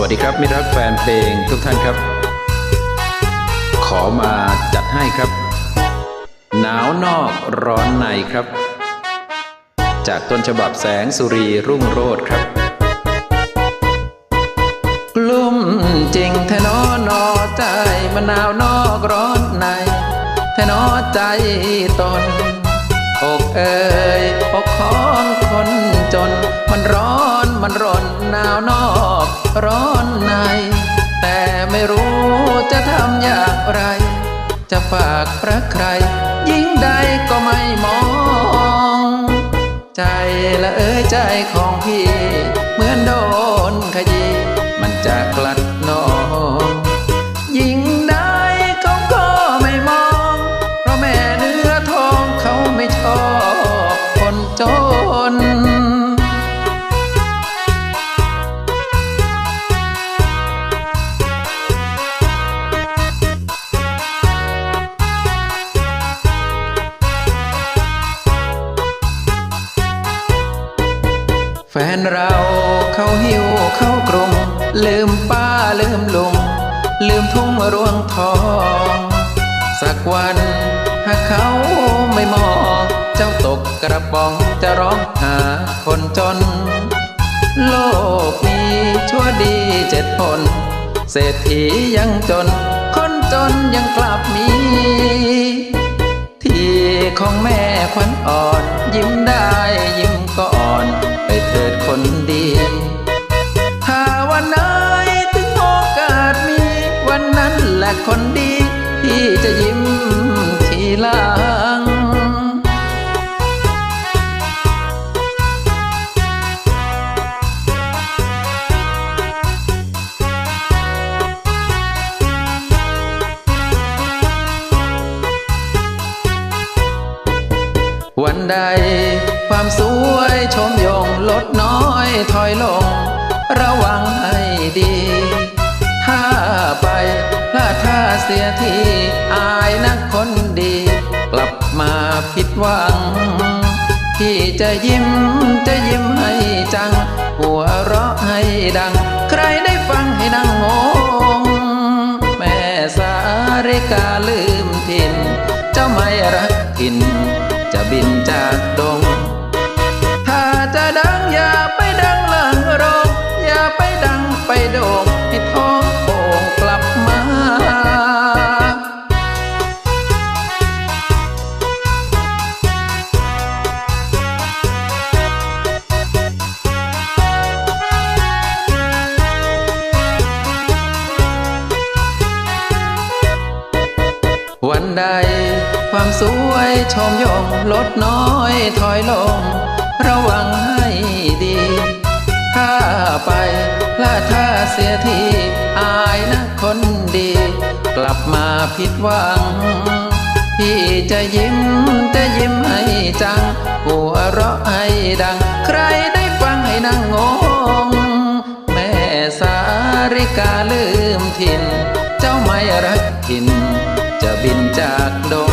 วัสดีครับมิรักแฟนเพลงทุกท่านครับ ขอมาจัดให้ครับ หนาวนอกร้อนในครับ จากต้นฉบับแสงสุรีรุ่งโรจน์ครับกลุ่มจริงแทนอนอใจมะนาวนอกร้อนในแทนอใจตน อกเอ่ยอกของคนจน มันร้อนมันร้อนหนาวนอก ร้อนใน แต่ไม่รู้จะทำอย่างไร จะฝากพระใคร ยิ่งใดก็ไม่มอง ใจละเอ้ยใจของพี่ เหมือนดน นเราเขาหิวเข้ากรุง ลืมป้าลืมลุง ลืมทุ่งรวงทอง สักวันหากเขาไม่มองเจ้าตกกระป๋องจะร้องหาคนจน โลกนี้ชั่วดีเจ็ดคนเศรษฐียังจน คนจนยังกลับมี ที่ของแม่ขวัญอ่อนยิ้มได้ยิ้ม คนดี ถ้าวันไหนถึงโอกาสมี วันนั้นแหละคนดีที่จะยิ้มทีหลังวันใดความสว ถอยลง ระวังให้ดี ถ้าไปพลาดท่าเสียทีอายนักคนดี กลับมาผิดหวัง ที่จะยิ้มจะยิ้มให้จัง หัวเราะให้ดัง ใครได้ฟังให้นั่งงงแม่สาริกาลืมถิ่น เจ้าไม่รักถิ่น จะบินจากดง ใด ความสวยชมยงลดน้อยถอยลง ระวังให้ดี ถ้าไปลาดท่าเสียทีอายนะคนดี กลับมาผิดหวัง พี่จะยิ้มจะยิ้มให้จัง หัวเราะให้ดัง ใครได้ฟังให้นั่งงง แม่สาริกาลืมถิ่น เจ้าไม่รักถิ่น จะบินจากดง